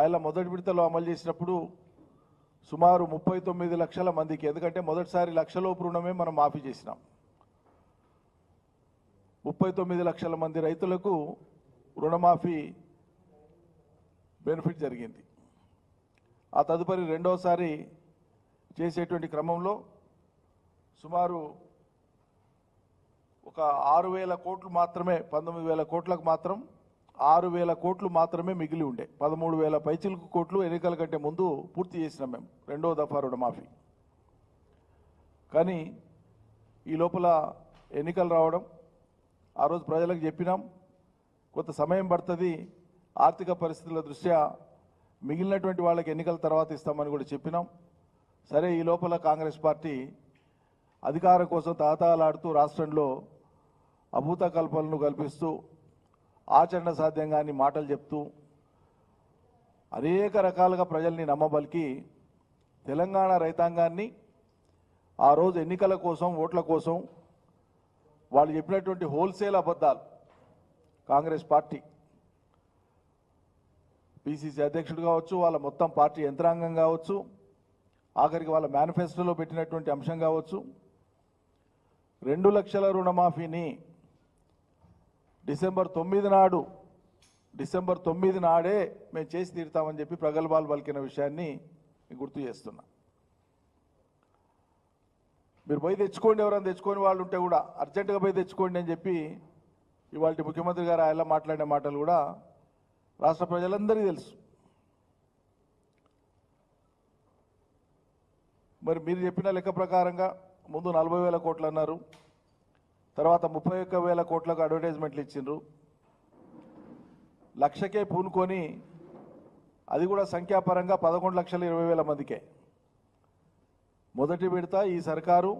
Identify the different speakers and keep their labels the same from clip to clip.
Speaker 1: ఆయన మొదటి విడతలో అమలు చేసినప్పుడు సుమారు ముప్పై తొమ్మిది లక్షల మందికి ఎందుకంటే మొదటిసారి లక్షలోపు రుణమే మనం మాఫీ చేసినాం. ముప్పై తొమ్మిది లక్షల మంది రైతులకు రుణమాఫీ బెనిఫిట్ జరిగింది. ఆ తదుపరి రెండవసారి చేసేటువంటి క్రమంలో సుమారు ఒక ఆరు వేల కోట్లు మాత్రమే పంతొమ్మిది వేల కోట్లకు మాత్రం ఆరు వేల కోట్లు మాత్రమే మిగిలి ఉండే. పదమూడు వేల పైచిలుకు కోట్లు ఎన్నికల కంటే ముందు పూర్తి చేసినాం మేము. రెండో దఫా రుణమాఫీ. కానీ ఈ లోపల ఎన్నికలు రావడం ఆ రోజు ప్రజలకు చెప్పినాం కొంత సమయం పడుతుంది ఆర్థిక పరిస్థితుల దృష్ట్యా మిగిలినటువంటి వాళ్ళకి ఎన్నికల తర్వాత ఇస్తామని కూడా చెప్పినాం. సరే ఈ లోపల కాంగ్రెస్ పార్టీ అధికారం కోసం తాతాలాడుతూ రాష్ట్రంలో అభూత కల్పనలు కల్పిస్తూ ఆచరణ సాధ్యంగాని మాటలు చెప్తూ అనేక రకాలుగా ప్రజల్ని నమ్మబలికి తెలంగాణ రైతాంగాన్ని ఆ రోజు ఎన్నికల కోసం ఓట్ల కోసం వాళ్ళు చెప్పినటువంటి హోల్సేల్ అబద్ధాలు కాంగ్రెస్ పార్టీ పిసిసి అధ్యక్షుడు కావచ్చు వాళ్ళ మొత్తం పార్టీ యంత్రాంగం కావచ్చు ఆఖరికి వాళ్ళ మేనిఫెస్టోలో పెట్టినటువంటి అంశం కావచ్చు రెండు లక్షల రుణమాఫీని డిసెంబర్ తొమ్మిది నాడు డిసెంబర్ తొమ్మిది నాడే మేము చేసి తీరుతామని చెప్పి ప్రగల్భాలు పలికిన విషయాన్ని గుర్తు చేస్తున్నా. మీరు పోయి తెచ్చుకోండి ఎవరైనా తెచ్చుకొని వాళ్ళు ఉంటే కూడా అర్జెంటుగా పోయి తెచ్చుకోండి అని చెప్పి ఇవాళ ముఖ్యమంత్రి గారు ఆయన మాట్లాడిన మాటలు కూడా రాష్ట్ర ప్రజలందరికీ తెలుసు. మరి మీరు చెప్పిన లెక్క ప్రకారంగా ముందు నలభై వేల కోట్లు అన్నారు. తర్వాత ముప్పై ఒక్క వేల కోట్లకు అడ్వర్టైజ్మెంట్లు ఇచ్చిండ్రు. లక్షకే పూనుకొని అది కూడా సంఖ్యాపరంగా పదకొండు లక్షల ఇరవై వేల మందికే. మొదటి విడత ఈ సర్కారు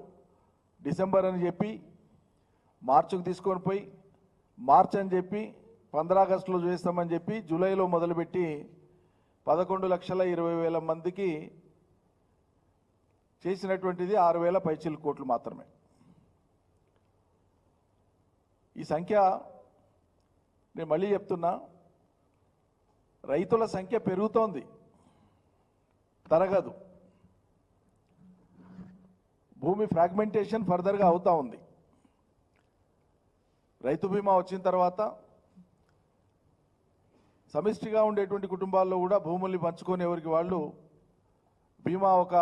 Speaker 1: డిసెంబర్ అని చెప్పి మార్చికి తీసుకొని పోయి మార్చ్ అని చెప్పి పంద్రాగస్టులో చేస్తామని చెప్పి జూలైలో మొదలుపెట్టి పదకొండు లక్షల ఇరవై వేల మందికి చేసినటువంటిది ఆరు వేల పైచిల్ కోట్లు మాత్రమే. ఈ సంఖ్య నేను మళ్ళీ చెప్తున్నా రైతుల సంఖ్య పెరుగుతోంది తరగదు. భూమి ఫ్రాగ్మెంటేషన్ ఫర్దర్గా అవుతూ ఉంది. రైతు బీమా వచ్చిన తర్వాత సమిష్టిగా ఉండేటువంటి కుటుంబాల్లో కూడా భూముల్ని పంచుకొని ఎవరికి వాళ్ళు బీమా ఒక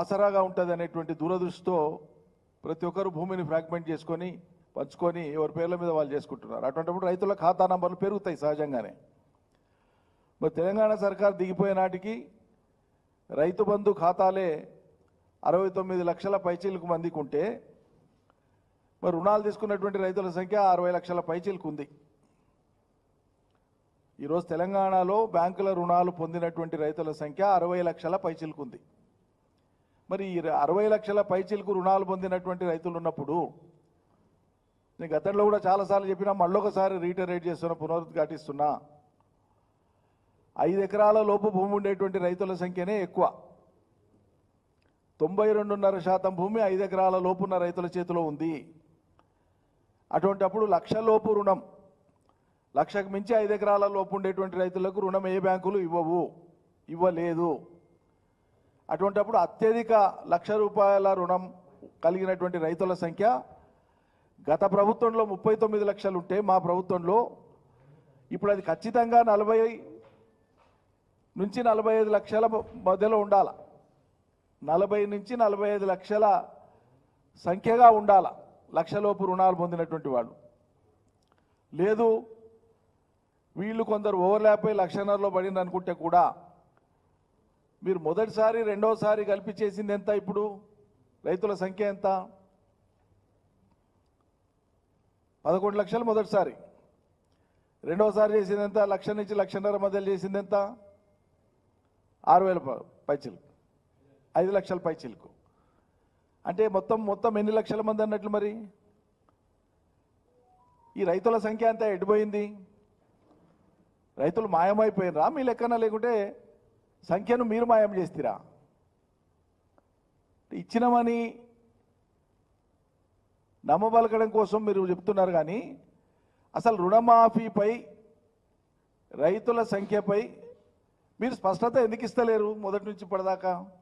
Speaker 1: ఆసరాగా ఉంటుంది అనేటువంటి దూరదృష్టితో ప్రతి ఒక్కరు భూమిని ఫ్రాగ్మెంట్ చేసుకొని పంచుకొని ఎవరి పేర్ల మీద వాళ్ళు చేసుకుంటున్నారు. అటువంటిప్పుడు రైతుల ఖాతా నంబర్లు పెరుగుతాయి సహజంగానే. మరి తెలంగాణ సర్కార్ దిగిపోయే నాటికి రైతు బంధు ఖాతాలే అరవై తొమ్మిది లక్షల పైచీలకు మందికి ఉంటే మరి రుణాలు తీసుకున్నటువంటి రైతుల సంఖ్య అరవై లక్షల పైచీలకు ఉంది ఈరోజు తెలంగాణలో బ్యాంకుల రుణాలు పొందినటువంటి రైతుల సంఖ్య అరవై లక్షల పైచీలకు ఉంది మరి ఈ అరవై లక్షల పైచీలకు రుణాలు పొందినటువంటి రైతులు ఉన్నప్పుడు నేను గతంలో కూడా చాలాసార్లు చెప్పినా మళ్ళొకసారి రీటరేట్ చేస్తున్నా పునరుద్ఘాటిస్తున్నా ఐదు ఎకరాల లోపు భూమి ఉండేటువంటి రైతుల సంఖ్యనే ఎక్కువ. తొంభై రెండున్నర శాతం భూమి ఐదు ఎకరాల లోపున్న రైతుల చేతిలో ఉంది. అటువంటి అప్పుడు లక్ష లోపు రుణం. లక్షకు మించి ఐదు ఎకరాల లోపు ఉండేటువంటి రైతులకు రుణం ఏ బ్యాంకులు ఇవ్వవు ఇవ్వలేదు. అటువంటప్పుడు అత్యధిక లక్ష రూపాయల రుణం కలిగినటువంటి రైతుల సంఖ్య గత ప్రభుత్వంలో ముప్పై తొమ్మిది లక్షలు ఉంటే మా ప్రభుత్వంలో ఇప్పుడు అది ఖచ్చితంగా నలభై నుంచి నలభై ఐదు లక్షల మధ్యలో ఉండాల. నలభై నుంచి నలభై ఐదు లక్షల సంఖ్యగా ఉండాల లక్షలోపు రుణాలు పొందినటువంటి వాళ్ళు. లేదు వీళ్ళు కొందరు ఓవర్లాప్ అయి లక్షన్నరలో పడింది అనుకుంటే కూడా మీరు మొదటిసారి రెండోసారి కలిపి చేసింది ఎంత ఇప్పుడు? రైతుల సంఖ్య ఎంత? పదకొండు లక్షలు మొదటిసారి. రెండోసారి చేసింది ఎంత లక్ష నుంచి లక్షన్నర మధ్యలో చేసింది ఎంత ఆరు వేల ప- పైచిలకు. ఐదు లక్షల పైచిలకు. అంటే మొత్తం మొత్తం ఎన్ని లక్షల మంది అన్నట్లు మరి? ఈ రైతుల సంఖ్య అంతా ఎడిపోయింది రైతులు మాయమైపోయినరా? మీ లెక్కన లేకుంటే సంఖ్యను మీరు మాయం చేస్తారా? ఇచ్చినమని నమ్మబలకడం కోసం మీరు చెప్తున్నారు కానీ అసలు రుణమాఫీపై రైతుల సంఖ్యపై మీరు స్పష్టత ఎందుకు ఇస్తలేరు మొదటి నుంచి ఇప్పటిదాకా?